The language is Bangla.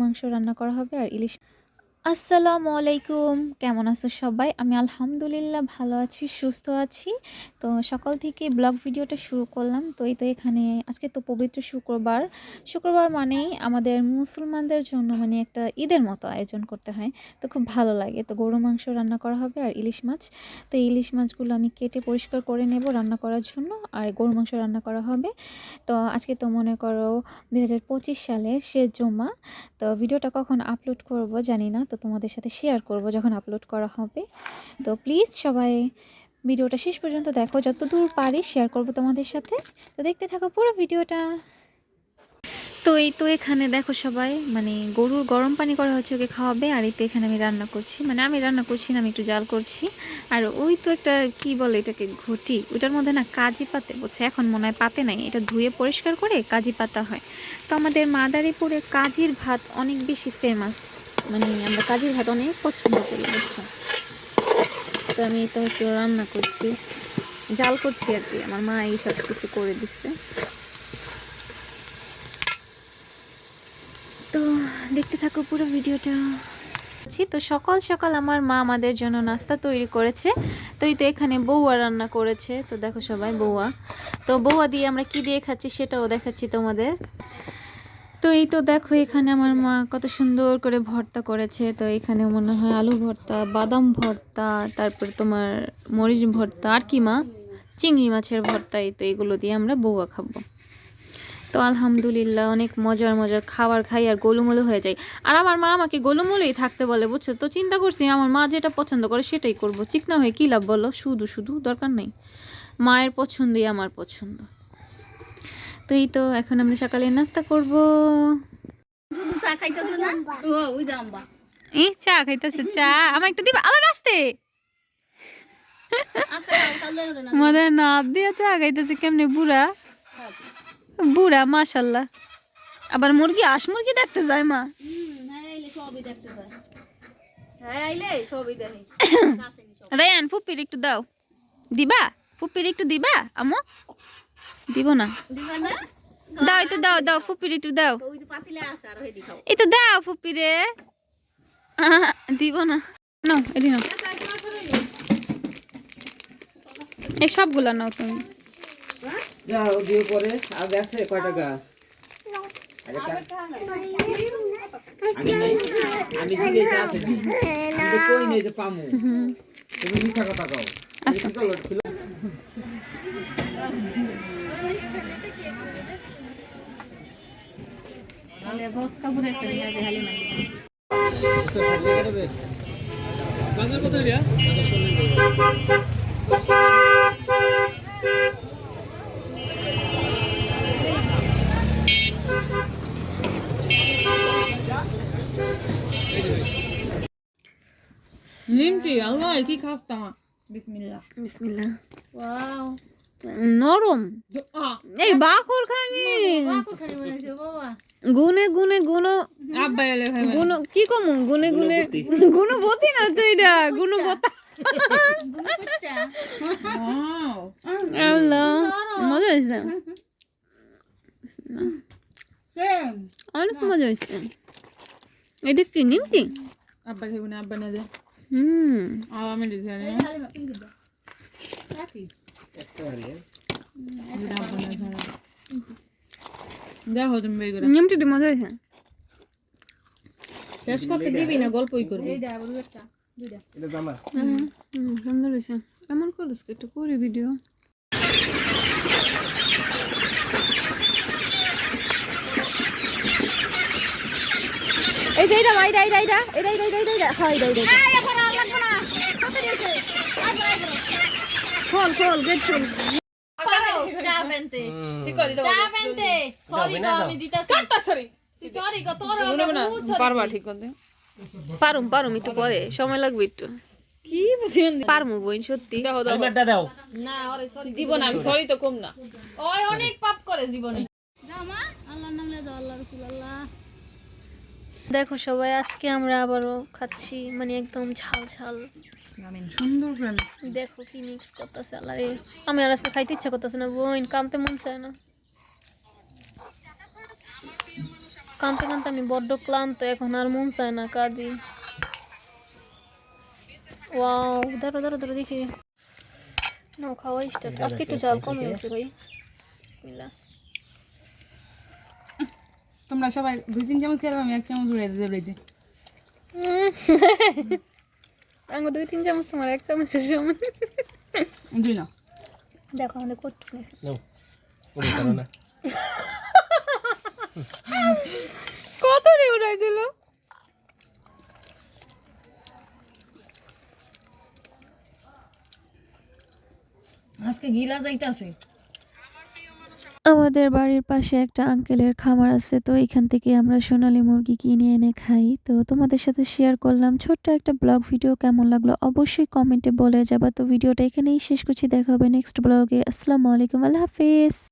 মাংস রান্না করা হবে আর ইলিশ আসসালামু আলাইকুম। কেমন আছো সবাই? আমি আলহামদুলিল্লাহ ভালো আছি, সুস্থ আছি। তো সকাল থেকে ব্লগ ভিডিওটা শুরু করলাম। তো এই তো এখানে আজকে তো পবিত্র শুক্রবার। শুক্রবার মানেই আমাদের মুসলমানদের জন্য মানে একটা ঈদের মতো আয়োজন করতে হয়। তো খুব ভালো লাগে। তো গরু মাংস রান্না করা হবে আর ইলিশ মাছ। তো ইলিশ মাছগুলো আমি কেটে পরিষ্কার করে নেব রান্না করার জন্য। আর গরু মাংস রান্না করা হবে। তো আজকে তো মনে করো পঁচিশ সালের শেষ জমা তো ভিডিওটা কখন আপলোড করব জানি না। তো তোমাদের সাথে শেয়ার করব যখন আপলোড করা হবে। তো প্লিজ সবাই ভিডিওটা শেষ পর্যন্ত দেখো যতদূর পারি শেয়ার করব তোমাদের সাথে। তো দেখতে থাকো পুরো ভিডিওটা। তো এই তো এখানে দেখো সবাই মানে গরুর গরম পানি করা হচ্ছে ওকে খাওয়াবে, আর এই তো এখানে আমি রান্না করছি। মানে আমি রান্না করছি না, আমি একটু জাল করছি। আর ওই তো একটা, কি বলে এটাকে, ঘটি। ওটার মধ্যে না কাজি পাতে বলছে এখন মনে হয় পাতে নাই। এটা ধুয়ে পরিষ্কার করে কাজি পাতা হয়। তো আমাদের মাদারীপুরে কাজির ভাত অনেক বেশি ফেমাস মানে আমরা কাজির ভাত অনেক পছন্দ করি, বুঝছ? তো আমি তো একটু রান্না করছি জাল করছি আর কি, আমার মা এই সব কিছু করে দিচ্ছে। তো দেখতে থাকো পুরো ভিডিওটা। তো সকাল সকাল আমার মা আমাদের জন্য নাস্তা তৈরি করেছে। তো এই তো এখানে বৌয়া রান্না করেছে, তো দেখো সবাই বৌয়া। তো বৌয়া দিয়ে আমরা কি দিয়ে খাচ্ছি সেটাও দেখাচ্ছি তোমাদের। তো এই তো দেখো এখানে আমার মা কত সুন্দর করে ভর্তা করেছে। তো এখানে মনে হয় আলু ভর্তা, বাদাম ভর্তা, তারপর তোমার মরিচ ভর্তা, আর কি মা? চিংড়ি মাছের ভর্তা, এই তো এগুলো দিয়ে আমরা বৌয়া খাব। তো আলহামদুলিল্লাহ অনেক মজার মজার খাবার খাই আর গোলুমোলু হয়ে যায় আর আমার মা আমাকে গোলুমোলুই থাকতে বলে, বুঝছ? তো চিন্তা করছি আমার মা যেটা পছন্দ করে সেটাই করব। চিকনা হয়ে কী লাভ বলো? শুধু শুধু দরকার নেই। মায়ের পছন্দই আমার পছন্দ। তো এই তো এখন আমরা সকালে নাস্তা করব। চা খাইতেছে না? ওই এই চা খাইতেছে চা। আমার একটু দিবা? আলো আস্তে? আমাদের নাপ দিয়া চা খাইতেছে কেমনে বুড়া? বুড়া মাশাল্লাহ আবার মুরগি আস মুরগি দেখতে যায় মা। হ্যাঁ হ্যাঁ রেয়ান ফুপির একটু দাও। দিবা? ফুপির একটু দিবা? আমো দিব না? দিবা না? দাও একটু দাও দাও ফুপির একটু দাও। ওই যে পাতিলে আছে আর হেদি খাও। এই তো দাও ফুপিরে দিব না। নাও এদি নাও। এই সবগুলা নাও তুমি। যাও দিয়ে পরে। আগে আছে কয় টাকা? আগে তাহলে বস্তা ভরে করে যাবে হালি লিমটি আল্লাহ কি খাস তামা বিসমিল্লাহ বিসমিল্লাহ ওয়াও নরম। এই বাকর খানি গুনে গুনে গুণ গুণ কি কম? গুনে গুনে গুণবতী না তো এটা গুণবতা মজা হয়েছে। অনেক মজা হয়েছে। এটা কি নিমটি আব্বা খাইব আব্বা না দে। হুম। আমি দেখো তুমি বেগুন তো মজা হয়েছে শেষ করতে দিবি না গল্পই করবি। সুন্দর হয়েছে। কেমন করিস একটু করি ভিডিও এই যে এটা এইটা এইটা দাই এইটা দাই এইটা এইটা হ্যাঁ দাই এইটা না পারবা ঠিক করতে পারুম পারুম একটু পরে। সময় লাগবে একটু। কি পারমু বইন সত্যি। দেখো দাও দাও। না ওরে সরি দিব না আমি সরি তো কম না। ওই অনেক পাপ করে জীবনে। মা। আল্লাহর নাম লে দাও আল্লাহ রাসূল আল্লাহ। দেখো সবাই আজকে আমরা আবারও খাচ্ছি মানে একদম ঝাল ঝাল। সুন্দর দেখো কি মিক্স করতেছে আল্লাহ আমি আর আজকে খাইতে ইচ্ছা করতেছে না বোন কামতে মন চায় না। কামতে কামতে আমি বড্ড ক্লান্ত এখন আর মন চায় না কাজে। ওয়াও ধরো ধরো ধরো দেখি। না খাওয়া স্টার্ট আজকে একটু জাল কমে গেছে ভাই। বিসমিল্লাহ। তোমরা সবাই দুই তিন চামচ খেয়ে আমি এক চামচ উড়ে দিতে দিতে আঙ্গো দুই তিন চামচ তোমার এক সমান দুই না দেখো আমাদের নিয়েছে কত রে উড়াই দিল? আজকে গিলা যাইতাছে। আমাদের বাড়ির পাশে একটা আঙ্কেলের খামার আছে, তো এখান থেকে আমরা সোনালি মুরগি কিনে এনে খাই। তো তোমাদের সাথে শেয়ার করলাম। ছোট্ট একটা ব্লগ ভিডিও কেমন লাগল অবশ্যই কমেন্টে বলে যাবা। তো ভিডিওটা এখানেই শেষ করছি। দেখা হবে নেক্সট ব্লগে আসসালামু আলাইকুম। আল্লাহ হাফিজ।